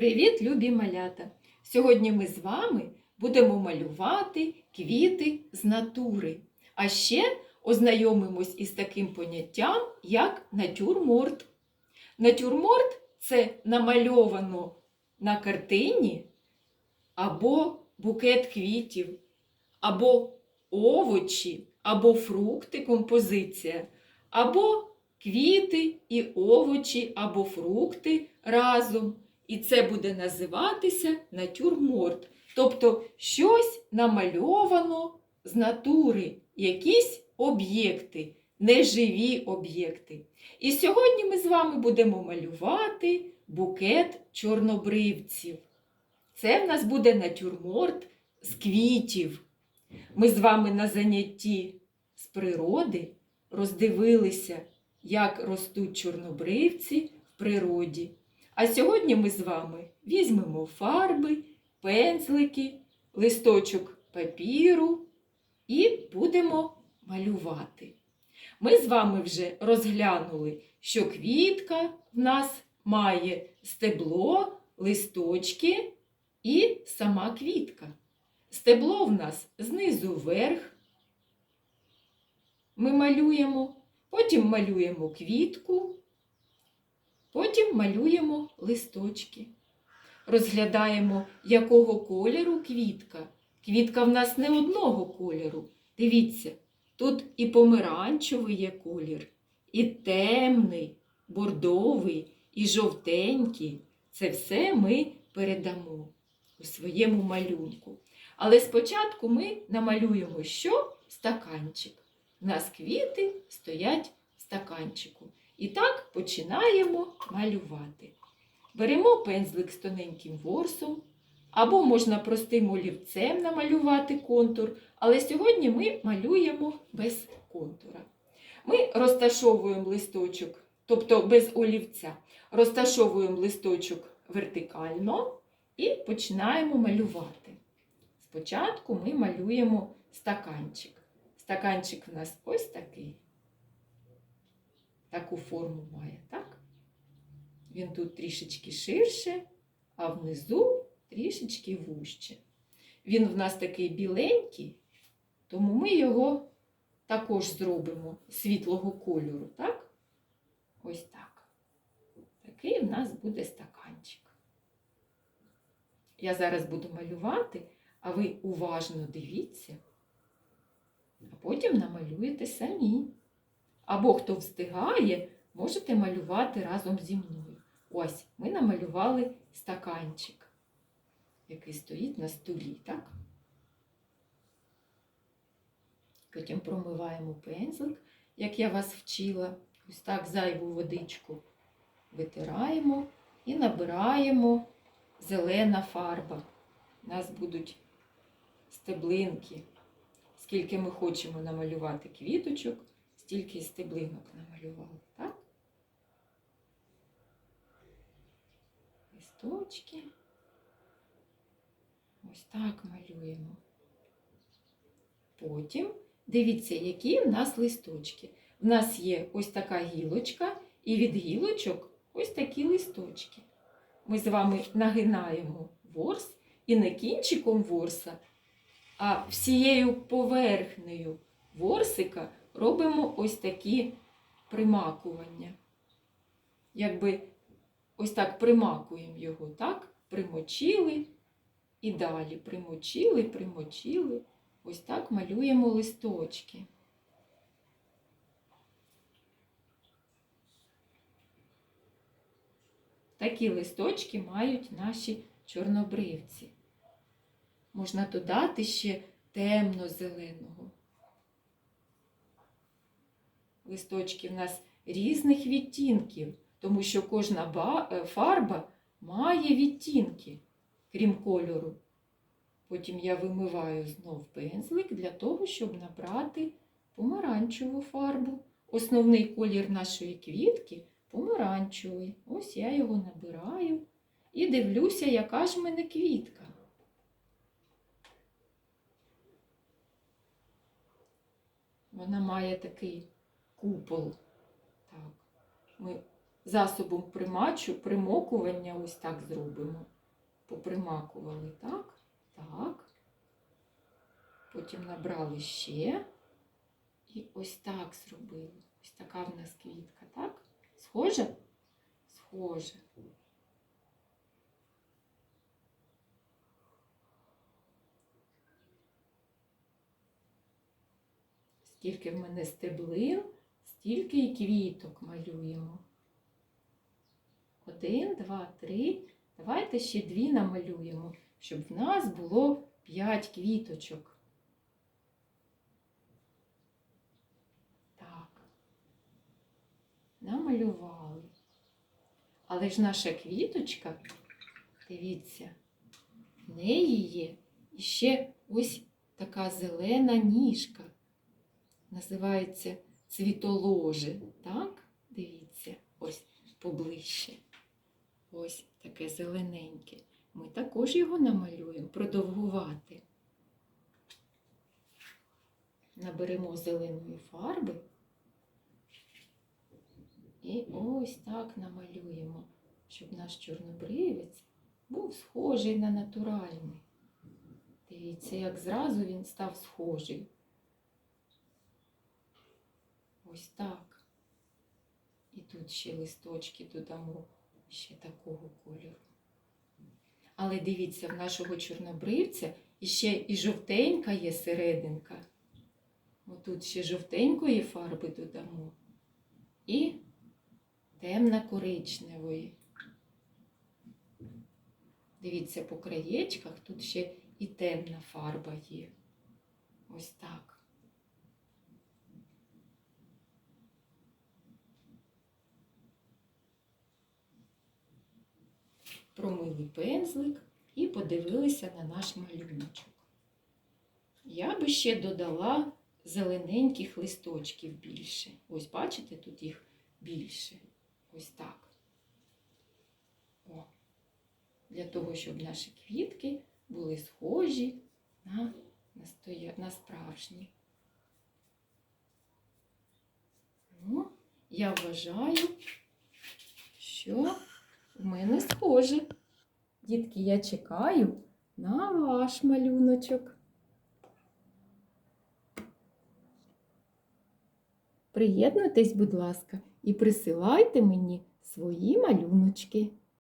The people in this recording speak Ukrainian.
Привіт, любі малята! Сьогодні ми з вами будемо малювати квіти з натури. А ще ознайомимось із таким поняттям, як натюрморт. Натюрморт це намальовано на картині або букет квітів, або овочі, або фрукти, композиція, або квіти і овочі або фрукти разом. І це буде називатися натюрморт. Тобто щось намальовано з натури, якісь об'єкти, неживі об'єкти. І сьогодні ми з вами будемо малювати букет чорнобривців. Це в нас буде натюрморт з квітів. Ми з вами на занятті з природи роздивилися, як ростуть чорнобривці в природі. А сьогодні ми з вами візьмемо фарби, пензлики, листочок папіру і будемо малювати. Ми з вами вже розглянули, що квітка в нас має стебло, листочки і сама квітка. Стебло в нас знизу вверх. Ми малюємо, потім малюємо квітку. Потім малюємо листочки. Розглядаємо, якого кольору квітка. Квітка в нас не одного кольору. Дивіться, тут і помаранчевий є колір, і темний, бордовий, і жовтенький. Це все ми передамо у своєму малюнку. Але спочатку ми намалюємо що? Стаканчик. У нас квіти стоять в стаканчику. І так починаємо малювати. Беремо пензлик з тоненьким ворсом, або можна простим олівцем намалювати контур, але сьогодні ми малюємо без контура. Ми розташовуємо листочок, тобто без олівця, розташовуємо листочок вертикально і починаємо малювати. Спочатку ми малюємо стаканчик. Стаканчик у нас ось такий таку форму має, так? Він тут трішечки ширше, а внизу трішечки вужче. Він в нас такий біленький, тому ми його також зробимо світлого кольору, так? Ось так. Такий в нас буде стаканчик. Я зараз буду малювати, а ви уважно дивіться, а потім намалюєте самі. Або хто встигає, можете малювати разом зі мною. Ось, ми намалювали стаканчик, який стоїть на столі, так? Потім промиваємо пензлик, як я вас вчила. Ось так зайву водичку витираємо і набираємо зелена фарба. У нас будуть стеблинки. Скільки ми хочемо намалювати квіточок, стільки стеблинок намалювали, так? Листочки. Ось так малюємо. Потім дивіться, які в нас листочки. В нас є ось така гілочка, і від гілочок ось такі листочки. Ми з вами нагинаємо ворс і не кінчиком ворса, а всією поверхнею ворсика робимо ось такі примакування. Якби ось так примакуємо його, так? Примочили і далі примочили, примочили. Ось так малюємо листочки. Такі листочки мають наші чорнобривці. Можна додати ще темно-зеленого. Листочки в нас різних відтінків, тому що кожна е, фарба має відтінки, крім кольору. Потім я вимиваю знов пензлик для того, щоб набрати помаранчеву фарбу. Основний колір нашої квітки помаранчевий. Ось я його набираю і дивлюся, яка ж в мене квітка. Вона має такий купол. Так. Ми засобом примачу, примокування ось так зробимо. Попримакували так, так. Потім набрали ще. І ось так зробили. Ось така в нас квітка, так? Схоже? Схоже. Скільки в мене стеблин, стільки і квіток малюємо. Один, два, три. Давайте ще дві намалюємо, щоб в нас було п'ять квіточок. Так. Намалювали. Але ж наша квіточка, дивіться, в неї є іще ось така зелена ніжка. Називається цвітоложе. Так? Дивіться, ось поближче. Ось таке зелененьке. Ми також його намалюємо, продовгувати. Наберемо зеленої фарби і ось так намалюємо, щоб наш чорнобривець був схожий на натуральний. Дивіться, як зразу він став схожий. Ось так. І тут ще листочки додамо ще такого кольору. Але дивіться, в нашого чорнобривця іще і жовтенька є серединка. Отут ще жовтенької фарби додамо. І темно-коричневої. Дивіться, по краєчках тут ще і темна фарба є. Ось так. Промили пензлик і подивилися на наш малюночок. Я би ще додала зелененьких листочків більше. Ось бачите, тут їх більше. Ось так. О. Для того, щоб наші квітки були схожі на, на справжні. Ну, я вважаю, що у мене схоже. Дітки, я чекаю на ваш малюночок. Приєднуйтесь, будь ласка, і присилайте мені свої малюночки.